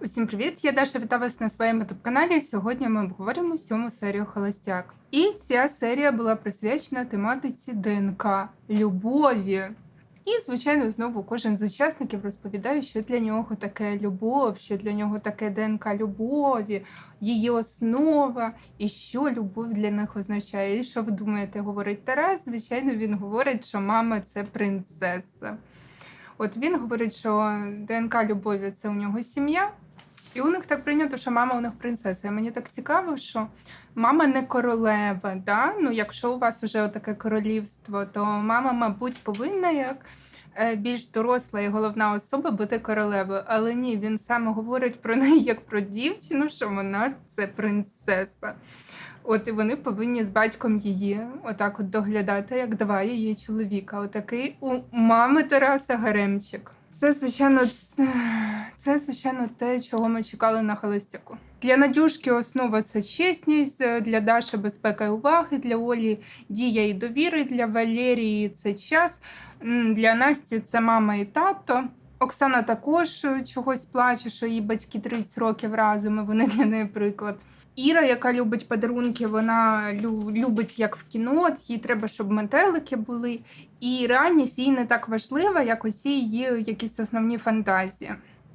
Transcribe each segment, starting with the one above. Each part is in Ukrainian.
Усім привіт! Я Даша вітаю вас на своєму ютуб-каналі. Сьогодні ми обговоримо сьому серію Холостяк. І ця серія була присвячена тематиці ДНК любові. І, звичайно, знову кожен з учасників розповідає, що для нього таке любов, що для нього таке ДНК любові, її основа, і що любов для них означає. І що ви думаєте, говорить Тарас? Звичайно, він говорить, що мама це принцеса. От він говорить, що ДНК любові це у нього сім'я. І у них так прийнято, що мама у них принцеса. І мені так цікаво, що мама не королева. Да? Ну, якщо у вас вже таке королівство, то мама, мабуть, повинна як е, більш доросла і головна особа бути королевою. Але ні, він саме говорить про неї як про дівчину, що вона це принцеса. От і вони повинні з батьком її отак от доглядати, як два її чоловіка. Отакий у мами Тараса Гаремчик. Це, звичайно, це, звичайно, те, чого ми чекали на холостяку. Для Надюшки основа це чесність, для Даші безпека і уваги, для Олі дія і довіри, для Валерії це час, для Насті це мама і тато. Оксана також е, чогось плаче, що її батьки 30 років разом, і вони для неї приклад. Іра, яка любить подарунки, вона лю- любить як в кіно, їй треба, щоб метелики були. І реальність їй не так важлива, як усі її якісь основні фантазії.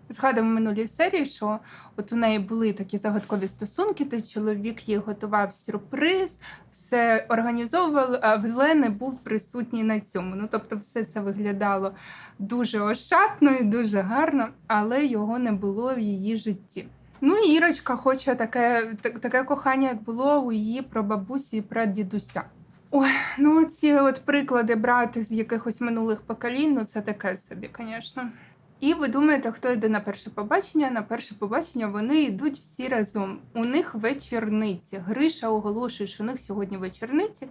Згадуємо в минулій серії, що от у неї були такі загадкові стосунки, де чоловік їй готував сюрприз, все організовував, але не був присутній на цьому. Ну тобто, все це виглядало дуже ошатно і дуже гарно, але його не було в її житті. Ну Ірочка хоче таке, так- таке кохання, як було у її прабабусі і прадідуся. Ой, ну ці от приклади брати з якихось минулих поколінь, ну це таке собі, звісно. І ви думаєте, хто йде на перше побачення? На перше побачення вони йдуть всі разом. У них вечорниці. Гриша оголошує, що у них сьогодні вечорниці.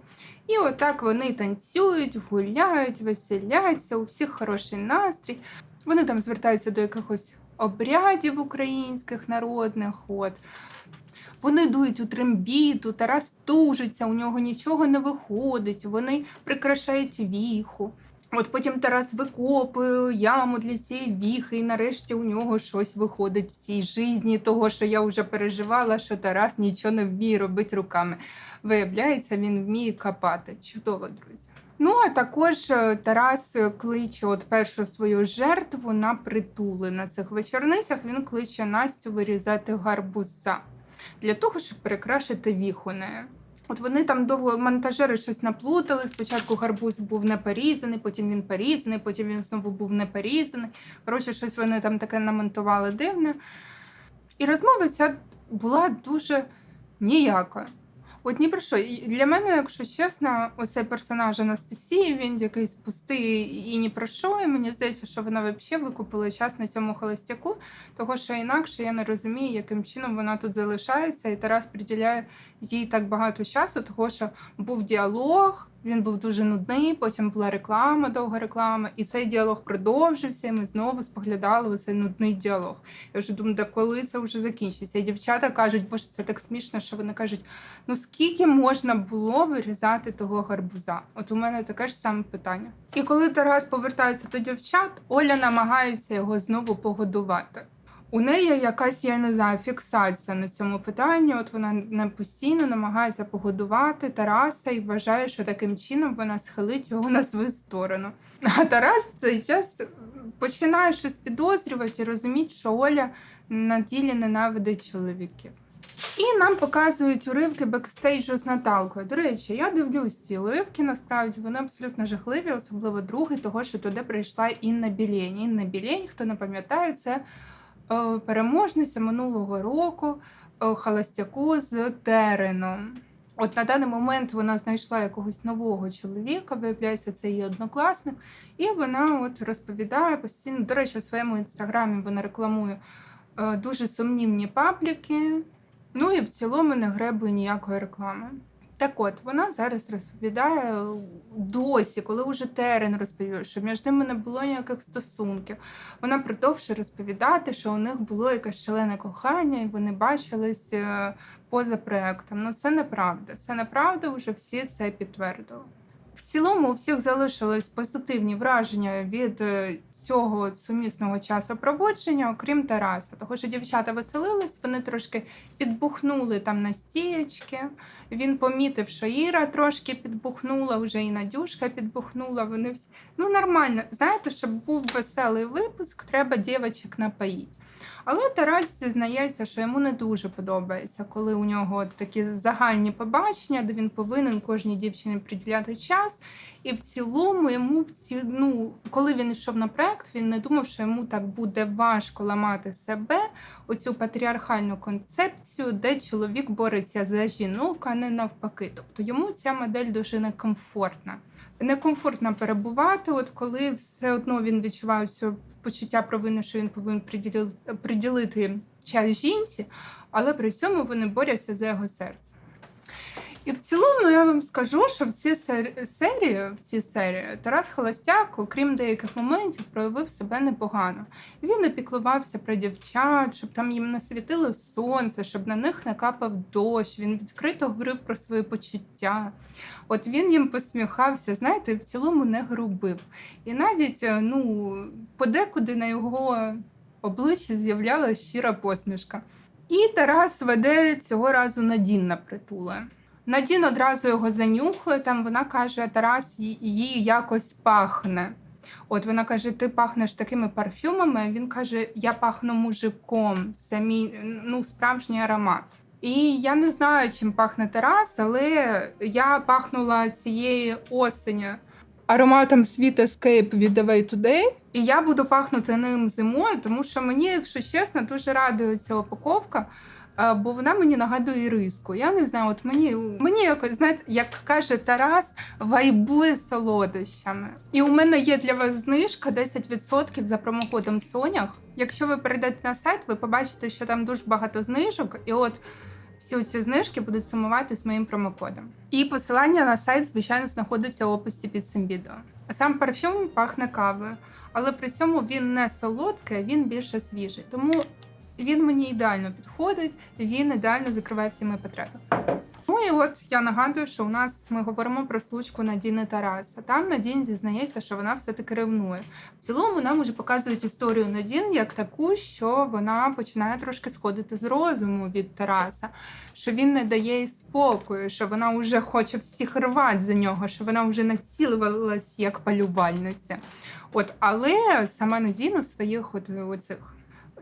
І отак вони танцюють, гуляють, веселяться, у всіх хороший настрій. Вони там звертаються до якихось обрядів українських народних. От. Вони дують у трембіту, Тарас тужиться, у нього нічого не виходить, вони прикрашають віху. От потім Тарас викопує яму для цієї віхи, і нарешті у нього щось виходить в цій житті, того, що я вже переживала, що Тарас нічого не вміє робити руками. Виявляється, він вміє копати. Чудово, друзі. Ну, а також е, Тарас кличе от першу свою жертву на притули. На цих вечорницях він кличе Настю вирізати гарбуза для того, щоб прикрашити віху нею. От вони там довго монтажери щось наплутали. Спочатку гарбуз був не порізаний, потім він порізаний, потім він знову був не порізаний. Коротше, щось вони там таке намонтували дивне. І розмова ця була дуже ніяка. От ні про що. Для мене, якщо чесно, оцей персонаж Анастасії, він якийсь пустий і ні про що. І мені здається, що вона взагалі викупила час на цьому холостяку, того що інакше я не розумію, яким чином вона тут залишається, і Тарас приділяє їй так багато часу, того що був діалог, він був дуже нудний, потім була реклама, довга реклама, і цей діалог продовжився, і ми знову споглядали у цей нудний діалог. Я вже думаю, да коли це вже закінчиться? І дівчата кажуть, боже, це так смішно, що вони кажуть, ну скільки можна було вирізати того гарбуза? От у мене таке ж саме питання. І коли Тарас повертається до дівчат, Оля намагається його знову погодувати. У неї якась, я не знаю, фіксація на цьому питанні. От вона не постійно намагається погодувати Тараса і вважає, що таким чином вона схилить його на свою сторону. А Тарас в цей час починає щось підозрювати і розуміти, що Оля на ділі ненавидить чоловіків. І нам показують уривки бекстейджу з Наталкою. До речі, я дивлюсь ці уривки, насправді вони абсолютно жахливі, особливо другий, того, що туди прийшла Інна Білєнь. Інна Білєнь, хто не пам'ятає, це переможниця минулого року е, холостяку з Тереном. От на даний момент вона знайшла якогось нового чоловіка, виявляється, це її однокласник, і вона от розповідає постійно. До речі, у своєму інстаграмі вона рекламує е, дуже сумнівні пабліки. Ну і в цілому не гребує ніякої реклами. Так от, вона зараз розповідає досі, коли вже Терен розповів, що між ними не було ніяких стосунків. Вона продовжує розповідати, що у них було якесь шалене кохання, і вони бачились е, поза проектом. Ну це неправда. Це неправда, вже всі це підтвердили. В цілому у всіх залишились позитивні враження від е, цього сумісного часопроводження, окрім Тараса. Того, що дівчата веселились, вони трошки підбухнули там на стієчки. Він помітив, що Іра трошки підбухнула, вже і Надюшка підбухнула. Вони всі ну нормально. Знаєте, щоб був веселий випуск, треба дівчаток напоїть. Але Тарас зізнається, що йому не дуже подобається, коли у нього такі загальні побачення, де він повинен кожній дівчині приділяти час. І в цілому йому в ці... ну, коли він йшов на проект, він не думав, що йому так буде важко ламати себе, оцю патріархальну концепцію, де чоловік бореться за жінок, а не навпаки. Тобто йому ця модель дуже некомфортна. Некомфортно перебувати, от коли все одно він відчуває цю почуття провини, що він повинен приділити час жінці, але при цьому вони борються за його серце. І в цілому я вам скажу, що в серії, в цій серії Тарас Холостяк, окрім деяких моментів, проявив себе непогано. Він опіклувався про дівчат, щоб там їм не світило сонце, щоб на них не капав дощ. Він відкрито говорив про свої почуття. От він їм посміхався, знаєте, в цілому не грубив. І навіть е, ну, подекуди на його обличчі з'являлася щира посмішка. І Тарас веде цього разу Надін на притуле. Надін одразу його занюхує, там вона каже, Тарас ї- їй якось пахне. От вона каже: ти пахнеш такими парфюмами. Він каже: Я пахну мужиком, це мій ну, справжній аромат. І я не знаю, чим пахне Тарас, але я пахнула цієї осені ароматом Sweet Escape від The Today. І я буду пахнути ним зимою, тому що мені, якщо чесно, дуже радує ця упаковка. Бо вона мені нагадує риску. Я не знаю, от мені мені якось знаєте, як каже Тарас, вайбує солодощами. І у мене є для вас знижка 10% за промокодом Сонях. Якщо ви перейдете на сайт, ви побачите, що там дуже багато знижок, і от всі ці знижки будуть сумувати з моїм промокодом. І посилання на сайт, звичайно, знаходиться в описі під цим відео. Сам парфюм пахне кавою, але при цьому він не солодкий, він більше свіжий. Тому він мені ідеально підходить, він ідеально закриває всі мої потреби. Ну і от я нагадую, що у нас ми говоримо про случку Надіни Тараса. Там Надін зізнається, що вона все-таки ревнує. В цілому нам уже показують історію Надін як таку, що вона починає трошки сходити з розуму від Тараса, що він не дає їй спокою, що вона вже хоче всіх рвати за нього, що вона вже націлювалась як полювальниця. От, але сама Надін у своїх от оцих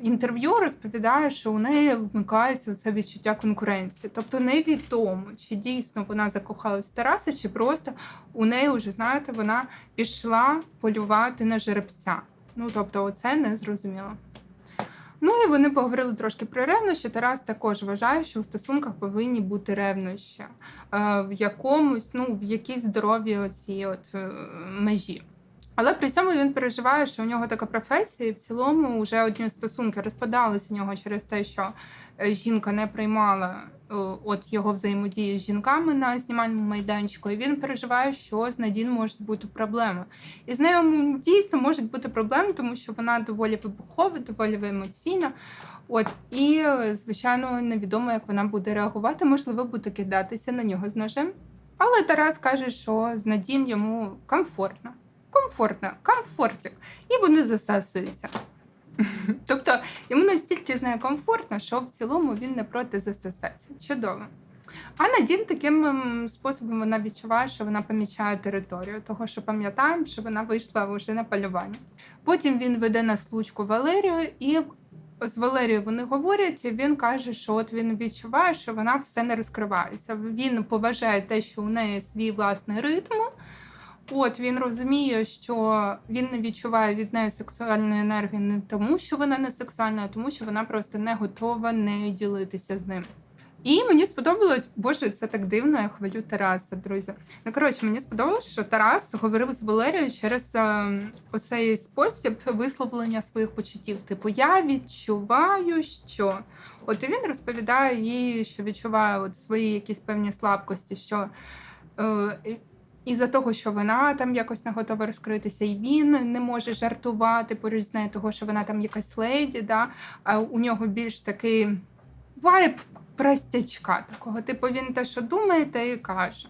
інтерв'ю розповідає, що у неї вмикається це відчуття конкуренції. Тобто невідомо, чи дійсно вона закохалась в Тараса, чи просто у неї вже, знаєте, вона пішла полювати на жеребця. Ну, тобто, оце не зрозуміло. Ну і вони поговорили трошки про ревнощі. Тарас також вважає, що у стосунках повинні бути ревнощі е, в якомусь, ну, в якійсь здоровій оцій от е, межі. Але при цьому він переживає, що у нього така професія, і в цілому вже одні стосунки розпадались у нього через те, що е, жінка не приймала е, от його взаємодії з жінками на знімальному майданчику. І він переживає, що з Надін можуть бути проблеми. І з нею дійсно можуть бути проблеми, тому що вона доволі вибухова, доволі емоційна. От і е, звичайно невідомо, як вона буде реагувати. Можливо, буде кидатися на нього з ножем. Але Тарас каже, що з Надін йому комфортно. Комфортно, комфортик. І вони засасуються. Тобто йому настільки з нею комфортно, що в цілому він не проти засосатися. Чудово. А Надін таким ем, способом вона відчуває, що вона помічає територію, того що пам'ятаємо, що вона вийшла вже на полювання. Потім він веде на случку Валерію, і з Валерією вони говорять, і він каже, що от він відчуває, що вона все не розкривається. Він поважає те, що у неї свій власний ритм. От він розуміє, що він не відчуває від неї сексуальної енергії не тому, що вона не сексуальна, а тому, що вона просто не готова нею ділитися з ним. І мені сподобалось, боже, це так дивно, я хвалю Тараса, друзі. Ну коротше, мені сподобалось, що Тарас говорив з Валерією через е, оцей спосіб висловлення своїх почуттів. Типу, я відчуваю, що от і він розповідає їй, що відчуває от свої якісь певні слабкості, що. Е, із-за того, що вона там якось не готова розкритися, і він не може жартувати поруч з нею, того, що вона там якась леді, да? а у нього більш такий вайб простячка такого. Типу він те, що думає, те і каже.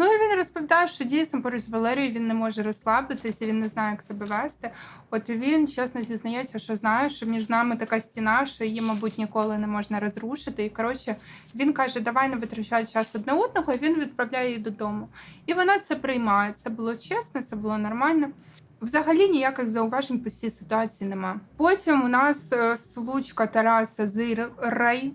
Ну і він розповідає, що дійсно поруч з Валерією він не може розслабитися, він не знає, як себе вести. От він чесно зізнається, що знає, що між нами така стіна, що її, мабуть, ніколи не можна розрушити. І коротше, він каже, давай не витрачай час одне одного, і він відправляє її додому. І вона це приймає. Це було чесно, це було нормально. Взагалі ніяких зауважень по цій ситуації нема. Потім у нас е, случка Тараса з Рей.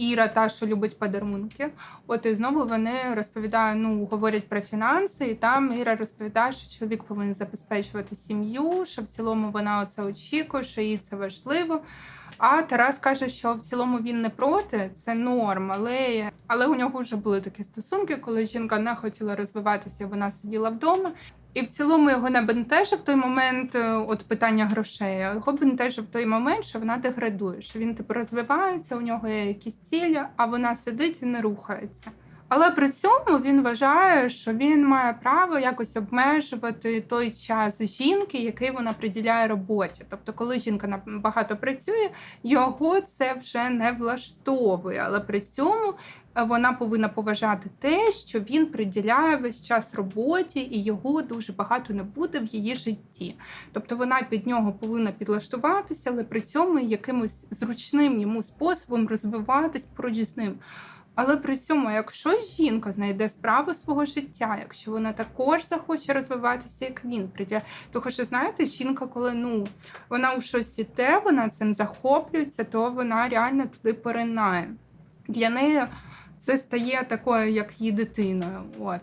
Іра, та, що любить подарунки. От і знову вони розповідають, ну говорять про фінанси, і там Іра розповідає, що чоловік повинен забезпечувати сім'ю, що в цілому вона оце очікує, що їй це важливо. А Тарас каже, що в цілому він не проти, це норм, але, але у нього вже були такі стосунки, коли жінка не хотіла розвиватися, вона сиділа вдома. І в цілому його не бентежив той момент, е, от питання грошей. а Його бентежив той момент, що вона деградує, що він типу розвивається, у нього є якісь цілі, а вона сидить і не рухається. Але при цьому він вважає, що він має право якось обмежувати той час жінки, який вона приділяє роботі. Тобто, коли жінка на- багато працює, його це вже не влаштовує. Але при цьому вона повинна поважати те, що він приділяє весь час роботі, і його дуже багато не буде в її житті. Тобто вона під нього повинна підлаштуватися, але при цьому якимось зручним йому способом розвиватись поруч з ним. Але при цьому, якщо жінка знайде справу свого життя, якщо вона також захоче розвиватися, як він приділяє, тому що знаєте, жінка, коли ну вона у щось іде, вона цим захоплюється, то вона реально туди поринає. Для неї це стає такою, як її дитиною. От.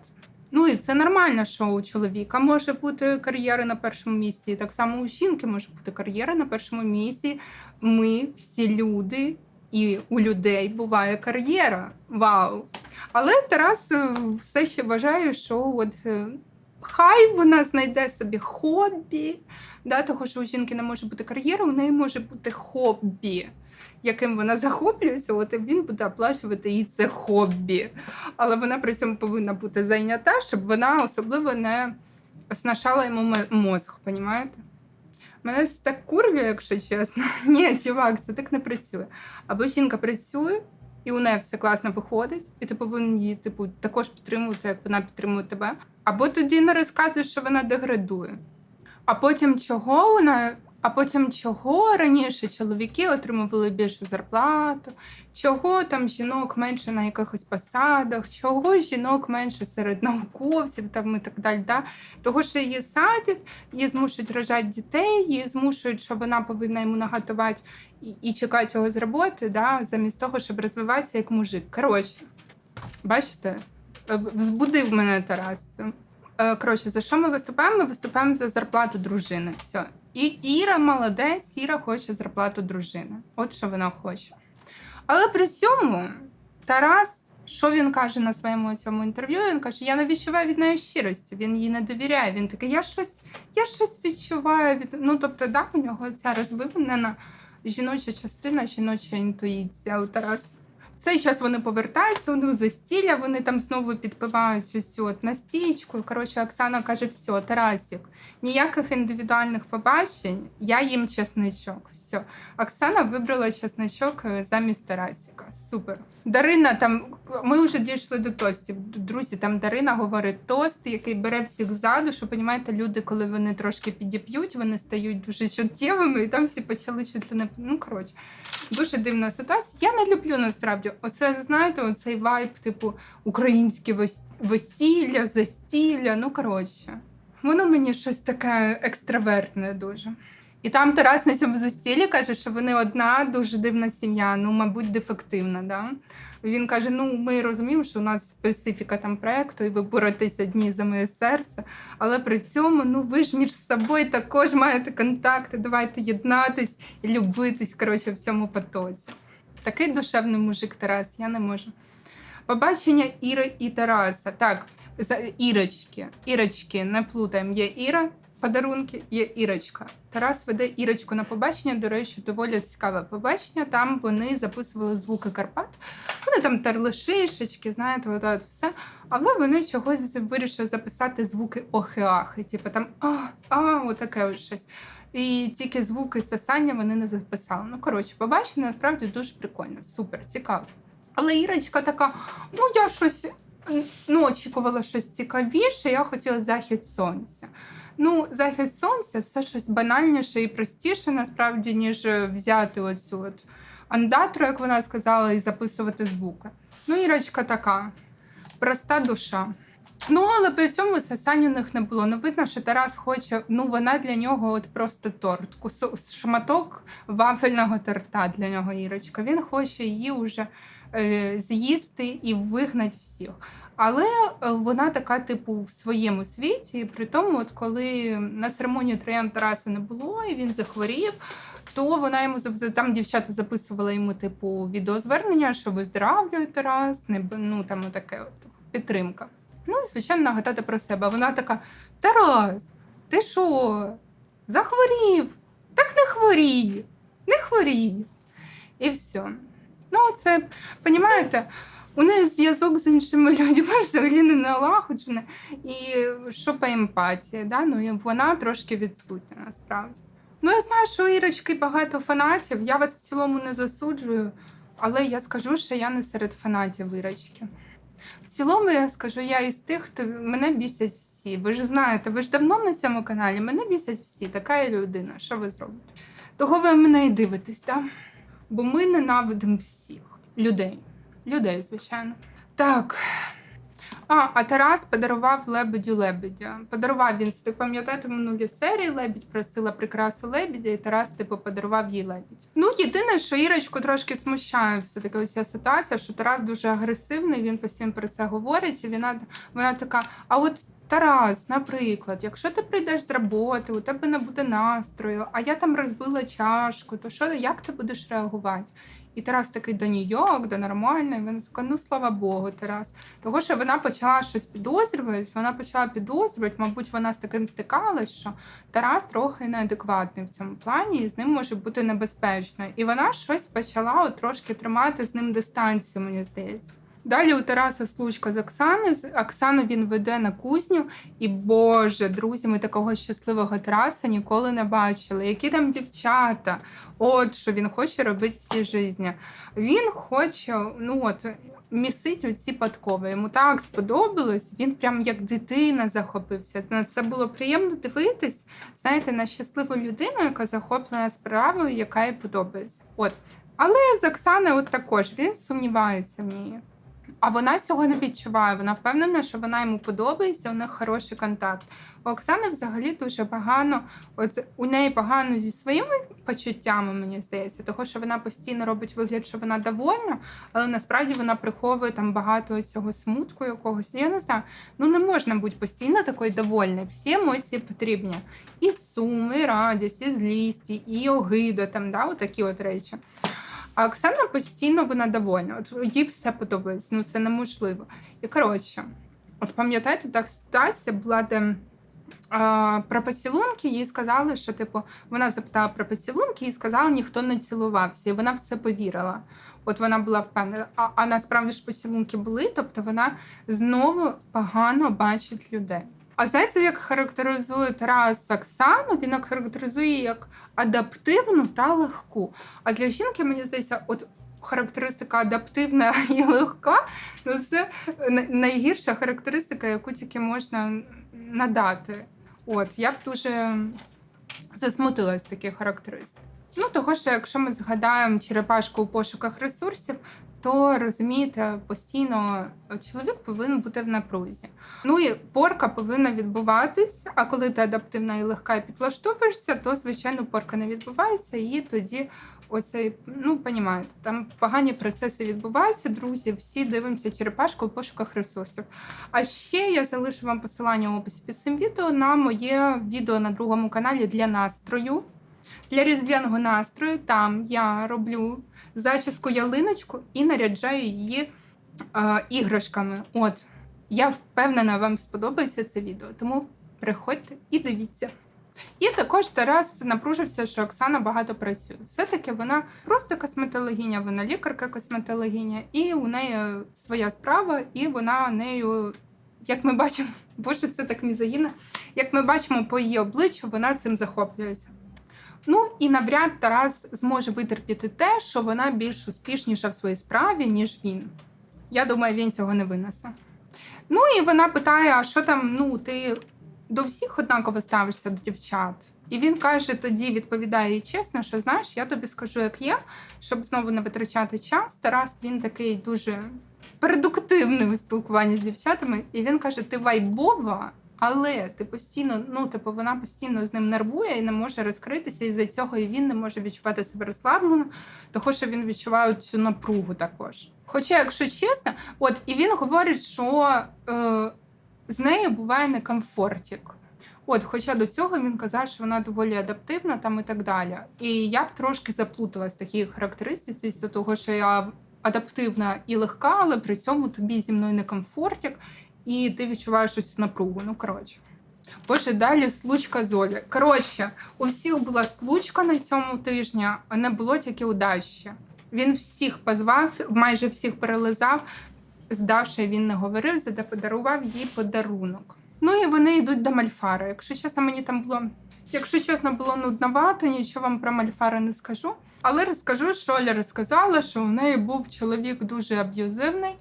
Ну і це нормально, що у чоловіка може бути кар'єра на першому місці. Так само у жінки може бути кар'єра на першому місці. Ми всі люди, і у людей буває кар'єра. Вау! Але Тарас е, все ще вважає, що от. е, Хай вона знайде собі хобі, да, того, що у жінки не може бути кар'єра, у неї може бути хобі, яким вона захоплюється, от він буде оплачувати їй це хобі. Але вона при цьому повинна бути зайнята, щоб вона особливо не снашала йому мозг, понімаєте? Мене це так курві, якщо чесно. Ні, чувак, це так не працює. Або жінка працює, і у неї все класно виходить, і ти повинен її, типу, також підтримувати, як вона підтримує тебе. Або тоді не розказуєш, що вона деградує. А потім чого вона. А потім чого раніше чоловіки отримували більшу зарплату, чого там жінок менше на якихось посадах, чого жінок менше серед науковців там і так далі. Да? Того, що її садять, її змушують рожати дітей, її змушують, що вона повинна йому наготувати і, і чекати його з роботи, да? замість того, щоб розвиватися як мужик. Коротше, бачите, взбудив мене Тарас. Е, Коротше, за що ми виступаємо? Ми виступаємо за зарплату дружини. Все. І Іра молодець, Іра хоче зарплату дружини. От що вона хоче. Але при цьому Тарас, що він каже на своєму цьому інтерв'ю? Він каже: Я не відчуваю від неї щирості, він їй не довіряє. Він такий, я щось, я щось відчуваю від. Ну, тобто, да, у нього ця розвинена жіноча частина, жіноча інтуїція у Тараса. Цей час вони повертаються, у них застілля, вони там знову підпивають усю от настічку. Коротше, Оксана каже: все, Тарасік, ніяких індивідуальних побачень, я їм чесничок. Все. Оксана вибрала чесничок е, замість Тарасіка. Супер. Дарина там, ми вже дійшли до тостів. Друзі, там Дарина говорить тост, який бере всіх ззаду, що понімаєте, люди, коли вони трошки підіп'ють, вони стають дуже чуттєвими, і там всі почали чуть ли не ну коротше. Дуже дивна ситуація. Я не люблю насправді. Оце знаєте, оцей вайб, типу українське вес- весілля, застілля. Ну коротше, воно мені щось таке екстравертне дуже. І там Тарас на цьому застіллі каже, що вони одна дуже дивна сім'я, ну, мабуть, дефективна. Да? Він каже: ну, ми розуміємо, що у нас специфіка там проекту, і ви боретеся дні за моє серце. Але при цьому, ну ви ж між собою також маєте контакти, давайте єднатись і любитись, коротше, в цьому потоці. Такий душевний мужик Тарас, я не можу. Побачення Іри і Тараса. Так, Ірочки. Ірочки, не плутаємо. Є Іра, подарунки, є Ірочка. Тарас веде Ірочку на побачення. До речі, доволі цікаве побачення. Там вони записували звуки Карпат. Вони там терли шишечки, знаєте, от, от все. Але вони чогось вирішили записати звуки охеахи. Типу там а, а, отаке ось щось. І тільки звуки сосання вони не записали. Ну, коротше, побачення насправді дуже прикольно, супер, цікаво. Але Ірочка така: ну я щось. Ну, очікувала щось цікавіше, я хотіла захід сонця. Ну, захід сонця це щось банальніше і простіше, насправді, ніж е, взяти оцю от андатру, як вона сказала, і записувати звуки. Ну, Ірочка така проста душа. Ну, але при цьому сосань у них не було. Ну, видно, що Тарас хоче, ну вона для нього от просто торт, кусок шматок вафельного торта для нього Ірочка. Він хоче її вже е, з'їсти і вигнати всіх. Але е, вона така, типу, в своєму світі. При тому, от коли на церемонії троян Тараса не було, і він захворів, то вона йому там дівчата записували йому, типу, відеозвернення, що виздоравлює Тарас, не ну там таке от підтримка. Ну і звичайно нагадати про себе. Вона така: Тарас, ти що? Захворів? Так не хворій, не хворій. І все. Ну, це, понімаєте, у неї зв'язок з іншими людьми взагалі не налагоджений. І що по емпатії, да? ну, і вона трошки відсутня насправді. Ну, я знаю, що Ірочки багато фанатів. Я вас в цілому не засуджую, але я скажу, що я не серед фанатів Ірочки. В цілому я скажу, я із тих, хто мене бісять всі. Ви ж знаєте, ви ж давно на цьому каналі, мене бісять всі, така я людина. Що ви зробите? Того ви мене і дивитесь, так? Бо ми ненавидимо всіх людей. Людей, звичайно. Так. А, а Тарас подарував лебедю лебедя. Подарував він, ти пам'ятаєте, в минулій серії лебідь просила прикрасу лебедя, і Тарас, типу, подарував їй лебідь. Ну, єдине, що Ірочку трошки смущає все-таки ось ця ситуація, що Тарас дуже агресивний, він постійно про це говорить, і вона, вона така: а от. Тарас, наприклад, якщо ти прийдеш з роботи, у тебе не буде настрою, а я там розбила чашку, то що як ти будеш реагувати? І Тарас такий до Нью-Йорк, до нормально. І вона така, ну слава Богу, Тарас. Того, що вона почала щось підозрювати, вона почала підозрювати, мабуть, вона з таким стикалась, що Тарас трохи неадекватний в цьому плані, і з ним може бути небезпечно. І вона щось почала от трошки тримати з ним дистанцію, мені здається. Далі у Тараса случка з Оксани. Оксану він веде на кузню, і Боже, друзі, ми такого щасливого Тараса ніколи не бачили. Які там дівчата? От що він хоче робити всі житті. Він хоче, ну от. Місить оці подкови. Йому так сподобалось, він прям як дитина захопився. На це було приємно дивитись, знаєте, на щасливу людину, яка захоплена справою, яка їй подобається. От. Але з Оксани от також він сумнівається в ній. А вона цього не відчуває. Вона впевнена, що вона йому подобається, у них хороший контакт. У Оксани взагалі дуже погано, от у неї погано зі своїми почуттями, мені здається, того, що вона постійно робить вигляд, що вона довольна, але насправді вона приховує там багато цього смутку якогось. Я не знаю, ну не можна бути постійно такою довольною. Всі емоції потрібні. І сум, і радість, і злість, і огида, там, да, такі от речі. А Оксана постійно вона довольна. От їй все подобається, ну це неможливо. І коротше, от пам'ятаєте, так ситуація була, де про поцілунки їй сказали, що типу вона запитала про поцілунки і сказала, ніхто не цілувався, і вона все повірила. От вона була впевнена. А, а насправді ж поцілунки були, тобто вона знову погано бачить людей. А знаєте, як характеризує Тарас Оксану? Він характеризує як адаптивну та легку. А для жінки, мені здається, от характеристика адаптивна і легка ну це найгірша характеристика, яку тільки можна надати. От, я б дуже засмутилась таких характеристик. Ну, того, що якщо ми згадаємо черепашку у пошуках ресурсів, то розумієте, постійно чоловік повинен бути в напрузі. Ну і порка повинна відбуватись, а коли ти адаптивна і легка і підлаштовуєшся, то звичайно порка не відбувається, і тоді оцей, ну понімаєте, там погані процеси відбуваються. Друзі, всі дивимося черепашку у пошуках ресурсів. А ще я залишу вам посилання в описі під цим відео на моє відео на другому каналі для настрою. Для різдвяного настрою там я роблю зачіску ялиночку і наряджаю її е, іграшками. От, я впевнена, вам сподобається це відео, тому приходьте і дивіться. І також Тарас напружився, що Оксана багато працює. Все-таки вона просто косметологиня, вона лікарка косметологиня, і у неї своя справа, і вона нею, як ми бачимо, боже, це так мізогінно, як ми бачимо по її обличчю, вона цим захоплюється. Ну і навряд Тарас зможе витерпіти те, що вона більш успішніша в своїй справі, ніж він. Я думаю, він цього не винесе. Ну і вона питає: а що там, ну, ти до всіх однаково ставишся до дівчат? І він каже, тоді відповідає їй чесно, що знаєш, я тобі скажу, як є, щоб знову не витрачати час. Тарас він такий дуже продуктивний у з дівчатами, і він каже: Ти вайбова, але ти постійно, ну типу, вона постійно з ним нервує і не може розкритися. І за цього і він не може відчувати себе розслаблено, того що він відчуває цю напругу також. Хоча, якщо чесно, от і він говорить, що е, з нею буває некомфортік. От, хоча до цього він казав, що вона доволі адаптивна там і так далі. І я б трошки заплуталась в такій характеристиці, з того, що я адаптивна і легка, але при цьому тобі зі мною некомфортік, і ти відчуваєш щось напругу. Ну, коротше. Боже, далі случка Золі. Коротше, у всіх була случка на цьому тижні, а не було тільки удачі. Він всіх позвав, майже всіх перелизав, здавши, він не говорив, зате подарував їй подарунок. Ну і вони йдуть до Мальфара. Якщо чесно, мені там було. Якщо чесно, було нудновато, нічого вам про Мальфара не скажу. Але розкажу, що Оля розказала, що у неї був чоловік дуже аб'юзивний,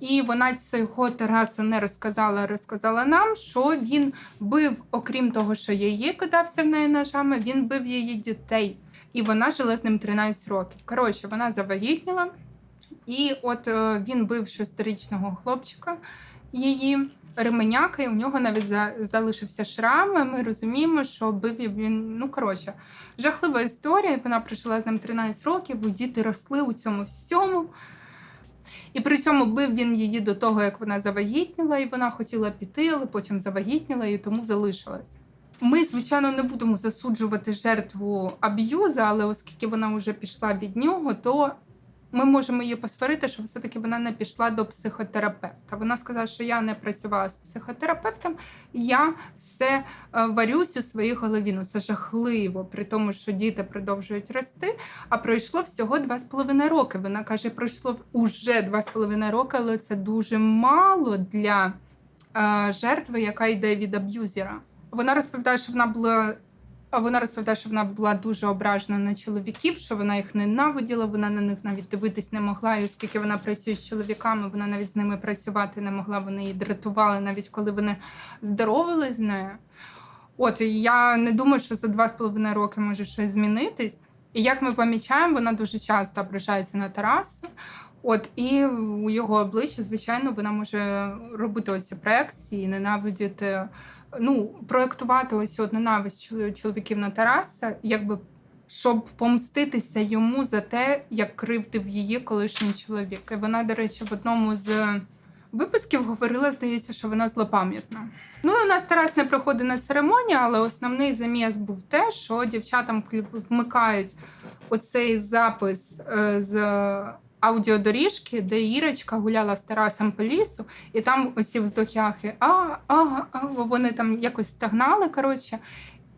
і вона цього Тарасу не розказала, розказала нам, що він бив, окрім того, що її кидався в неї ножами, він бив її дітей. І вона жила з ним 13 років. Коротше, вона завагітніла, і от е, він бив шестирічного хлопчика її ременяка, і у нього навіть за, залишився шрам. Ми розуміємо, що бив він. Ну коротше, жахлива історія. Вона прожила з ним 13 років, діти росли у цьому всьому. І при цьому бив він її до того, як вона завагітніла, і вона хотіла піти, але потім завагітніла і тому залишилась. Ми, звичайно, не будемо засуджувати жертву аб'юза, але оскільки вона вже пішла від нього, то ми можемо її посварити, що все-таки вона не пішла до психотерапевта. Вона сказала, що я не працювала з психотерапевтом, я все е, варюсь у своїй голові. Ну це жахливо, при тому, що діти продовжують рости. А пройшло всього два з половиною роки. Вона каже, пройшло уже два з половиною роки, але це дуже мало для е, жертви, яка йде від аб'юзера. Вона розповідає, що вона була. А вона розповідає, що вона була дуже ображена на чоловіків, що вона їх ненавиділа, вона на них навіть дивитись не могла. І оскільки вона працює з чоловіками, вона навіть з ними працювати не могла. Вони її дратували, навіть коли вони здоровались з нею. От я не думаю, що за два з половиною роки може щось змінитись. І як ми помічаємо, вона дуже часто ображається на Тараса. От і у його обличчя, звичайно, вона може робити оці проекції, ненавидіти, ну, проектувати ось от ненависть чоловіків на Тараса, якби щоб помститися йому за те, як кривдив її колишній чоловік. І вона, до речі, в одному з випусків говорила, здається, що вона злопам'ятна. Ну, у нас Тарас не проходить на церемонію, але основний заміс був те, що дівчатам вмикають оцей запис е, з аудіодоріжки, де Ірочка гуляла з Тарасом по лісу, і там усі вздохяхи, а, а, а, вони там якось стагнали. коротше.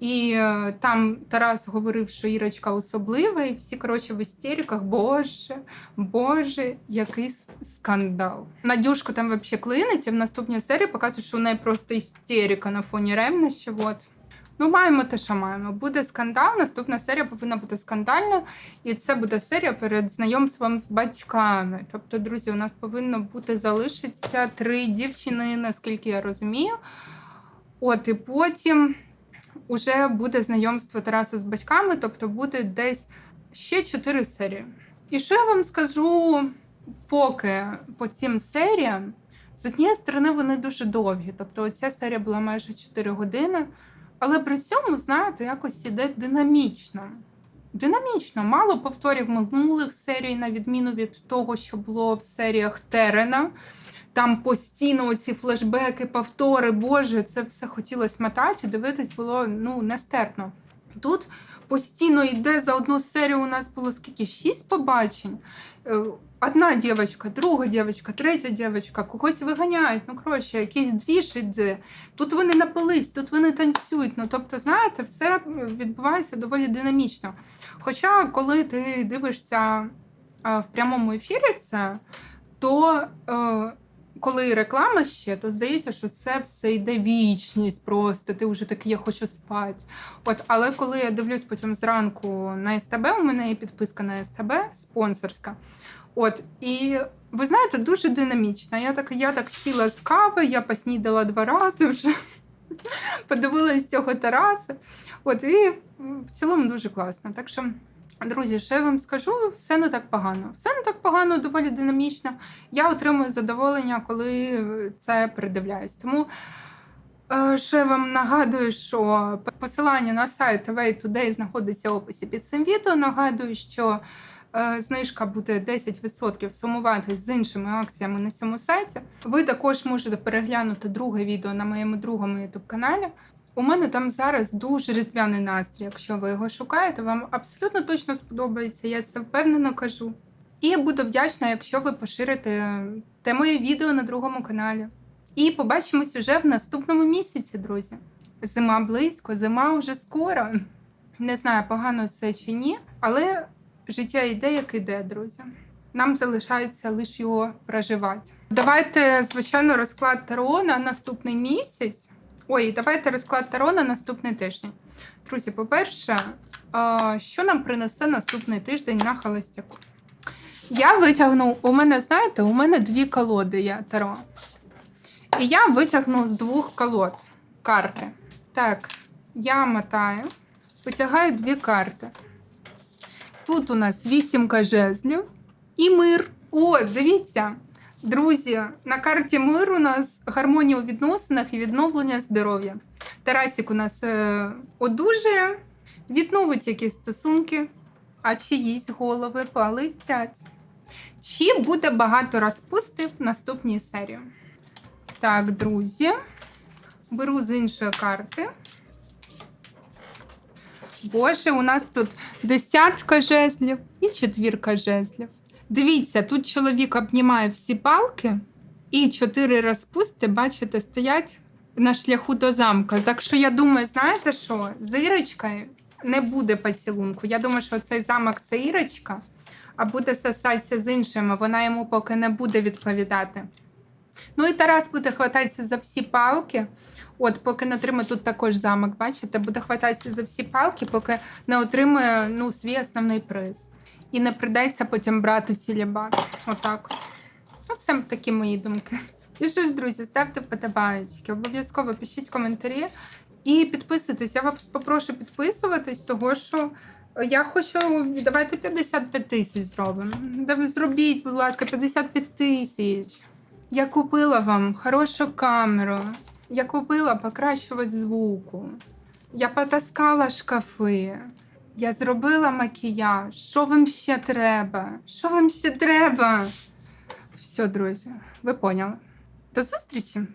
І е, там Тарас говорив, що Ірочка особлива, і всі коротше в істериках. Боже, Боже, який скандал. Надюшку там взагалі клинить, і в наступній серії показують, що у неї просто істерика на фоні ревнощів. От. Ну, маємо те, що маємо. Буде скандал. Наступна серія повинна бути скандальна, і це буде серія перед знайомством з батьками. Тобто, друзі, у нас повинно бути залишиться три дівчини, наскільки я розумію. От і потім уже буде знайомство Тараса з батьками, тобто буде десь ще чотири серії. І що я вам скажу поки по цим серіям? З однієї сторони, вони дуже довгі. Тобто, оця серія була майже 4 години. Але при цьому, знаєте, якось іде динамічно. Динамічно, мало повторів минулих серій, на відміну від того, що було в серіях Терена. Там постійно ці флешбеки, повтори, Боже, це все хотілося мотати, дивитись було ну, нестерпно. Тут постійно йде за одну серію. У нас було скільки шість побачень. Одна дівчинка, друга дівчинка, третя дівчинка, когось виганяють. Ну, коротше, якийсь двіж іде. Тут вони напились, тут вони танцюють. Ну, тобто, знаєте, все відбувається доволі динамічно. Хоча, коли ти дивишся в прямому ефірі це, то. Е, коли реклама ще, то здається, що це все йде вічність просто. Ти вже такий, я хочу спати. От, але коли я дивлюсь потім зранку на СТБ, у мене є підписка на СТБ спонсорська. От, і Ви знаєте, дуже динамічна. Я так, я так сіла з кави, я поснідала два рази вже, подивилась цього Тараса. От, і в цілому дуже класно. Так що, друзі, що я вам скажу, все не так погано. Все не так погано, доволі динамічно. Я отримую задоволення, коли це передивляюсь. Тому е, ще вам нагадую, що посилання на сайт Away Today знаходиться в описі під цим відео. Нагадую, що знижка буде 10% сумуватись з іншими акціями на цьому сайті. Ви також можете переглянути друге відео на моєму другому youtube каналі. У мене там зараз дуже різдвяний настрій. Якщо ви його шукаєте, вам абсолютно точно сподобається. Я це впевнено кажу. І буду вдячна, якщо ви поширите те моє відео на другому каналі. І побачимось уже в наступному місяці, друзі. Зима близько, зима вже скоро. Не знаю, погано це чи ні, але життя йде, як іде, друзі. Нам залишається лише його проживати. Давайте, звичайно, розклад Таро на наступний місяць. Ой, давайте розклад Таро на наступний тиждень. Друзі, по-перше, що нам принесе наступний тиждень на холостяку? Я витягну, у мене, знаєте, у мене дві колоди є Таро. І я витягну з двох колод карти. Так, я мотаю, витягаю дві карти. Тут у нас вісімка жезлів і мир. О, дивіться, друзі, на карті мир у нас гармонія у відносинах і відновлення здоров'я. Тарасік у нас е, одужує, відновить якісь стосунки, а чиїсь голови полетять. Чи буде багато розпустів в наступній серії? Так, друзі, беру з іншої карти. Боже, у нас тут десятка жезлів і четвірка жезлів. Дивіться, тут чоловік обнімає всі палки, і чотири розпусти, бачите, стоять на шляху до замка. Так що я думаю, знаєте що? З Ірочкою не буде поцілунку. Я думаю, що цей замок це Ірочка, а буде сосатися з іншими. Вона йому поки не буде відповідати. Ну і Тарас буде хвататися за всі палки. От, поки не отримає тут також замок, бачите, буде хвататися за всі палки, поки не отримує ну, свій основний приз. І не прийдеться потім брати цілібат. Отак. от. Оце такі мої думки. І що ж, друзі, ставте вподобаєчки, обов'язково пишіть коментарі і підписуйтесь. Я вас попрошу підписуватись, того що я хочу. Давайте 55 тисяч зробимо. Зробіть, будь ласка, 55 тисяч. Я купила вам хорошу камеру. Я купила покращувач звуку. Я потаскала шкафи. Я зробила макіяж. Що вам ще треба? Що вам ще треба? Все, друзі, ви поняли. До зустрічі!